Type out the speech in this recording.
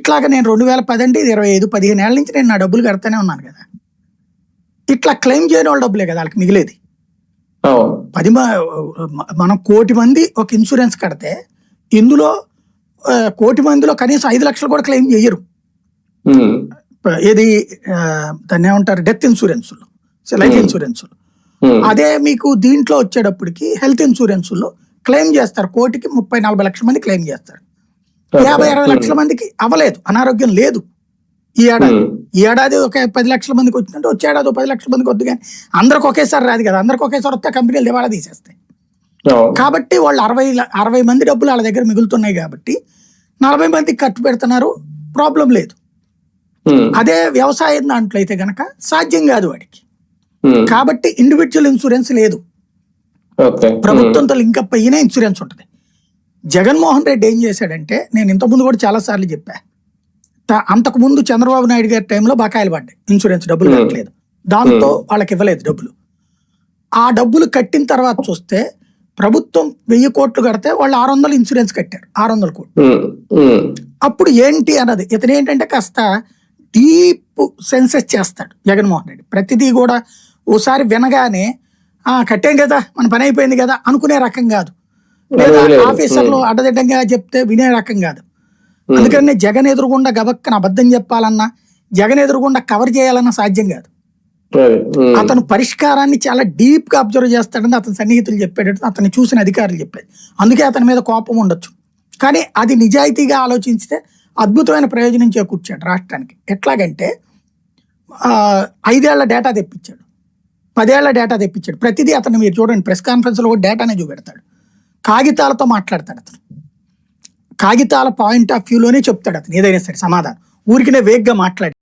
ఇట్లాగా నేను రెండు వేల పది అంటే ఇది ఇరవై ఐదు పదిహేను ఏళ్ళ నుంచి నేను నా డబ్బులు కడతానే ఉన్నాను కదా. ఇట్లా క్లెయిమ్ చేయని వాళ్ళ డబ్బులే కదా వాళ్ళకి మిగిలేది. పది మనం కోటి మంది ఒక ఇన్సూరెన్స్ కడితే ఇందులో కోటి మందిలో కనీసం ఐదు లక్షలు కూడా క్లెయిమ్ చేయరు ఏది దాన్ని ఏమంటారు? Death insurance life. Insurance um, అదే మీకు దీంట్లో వచ్చేటప్పటికి హెల్త్ ఇన్సూరెన్స్లో క్లెయిమ్ చేస్తారు. కోటికి ముప్పై నలభై లక్షల మంది క్లెయిమ్ చేస్తారు. యాభై అరవై లక్షల మందికి అవ్వలేదు. అనారోగ్యం లేదు. ఈ ఏడాది. ఈ ఏడాది ఒక పది లక్షల మందికి వచ్చిందంటే వచ్చే ఏడాది ఒక పది లక్షల మందికి వద్దు కానీ అందరికి ఒకేసారి రాదు కదా. అందరికి ఒకేసారి వస్తే కంపెనీలు దివాళా తీసేస్తాయి. కాబట్టి వాళ్ళు అరవై అరవై మంది డబ్బులు వాళ్ళ దగ్గర మిగులుతున్నాయి కాబట్టి నలభై మందికి ఖర్చు పెడుతున్నారు. ప్రాబ్లం లేదు. అదే వ్యవసాయం దాంట్లో అయితే గనక సాధ్యం కాదు వాడికి. కాబట్టి ఇండివిజువల్ ఇన్సూరెన్స్ లేదు. ప్రభుత్వంతో లింకప్ అయిన ఇన్సూరెన్స్ ఉంటుంది. జగన్మోహన్ రెడ్డి ఏం చేశాడంటే నేను ఇంతకుముందు కూడా చాలా సార్లు చెప్పా అంతకుముందు చంద్రబాబు నాయుడు గారి టైంలో బకాయిలు పడ్డాయి ఇన్సూరెన్స్ డబ్బులు. కట్టలేదు. దాంతో వాళ్ళకి ఇవ్వలేదు డబ్బులు. ఆ డబ్బులు కట్టిన తర్వాత చూస్తే ప్రభుత్వం వెయ్యి కోట్లు కడితే వాళ్ళు ఆరు వందలు ఇన్సూరెన్స్ కట్టారు ఆరు వందల కోట్లు. అప్పుడు ఏంటి అన్నది ఇతను ఏంటంటే కాస్త డీప్ సెన్సెస్ చేస్తాడు జగన్మోహన్ రెడ్డి. ప్రతిదీ కూడా ఓసారి వినగానే కట్టాం కదా మన పని అయిపోయింది కదా అనుకునే రకం కాదు. లేదా. ఆఫీసర్లు అడ్డదిడ్డంగా చెప్తే వినే రకం కాదు. అందుకని జగన్ ఎదురుగుండా గబక్కన అబద్ధం చెప్పాలన్నా జగన్ ఎదురుగుండా కవర్ చేయాలన్నా సాధ్యం కాదు. అతను పరిష్కారాన్ని చాలా డీప్గా అబ్జర్వ్ చేస్తాడని అతని సన్నిహితులు చెప్పేటట్టు అతన్ని చూసిన అధికారులు చెప్పారు. అందుకే అతని మీద కోపం ఉండొచ్చు. కానీ అది నిజాయితీగా ఆలోచించితే అద్భుతమైన ప్రయోజనం చేకూర్చాడు రాష్ట్రానికి. ఎట్లాగంటే ఐదేళ్ళ డేటా తెప్పించాడు. పదేళ్ళ డేటా తెప్పించాడు. ప్రతిదీ అతను మీరు చూడండి ప్రెస్ కాన్ఫరెన్స్లో కూడా డేటానే చూపెడతాడు. కాగితాలతో మాట్లాడతాడు అతను. కాగితాల పాయింట్ ఆఫ్ వ్యూలోనే చెప్తాడు అతను. ఏదైనా సరే సమాధానం. ఊరికినే వేగ్గా మాట్లాడి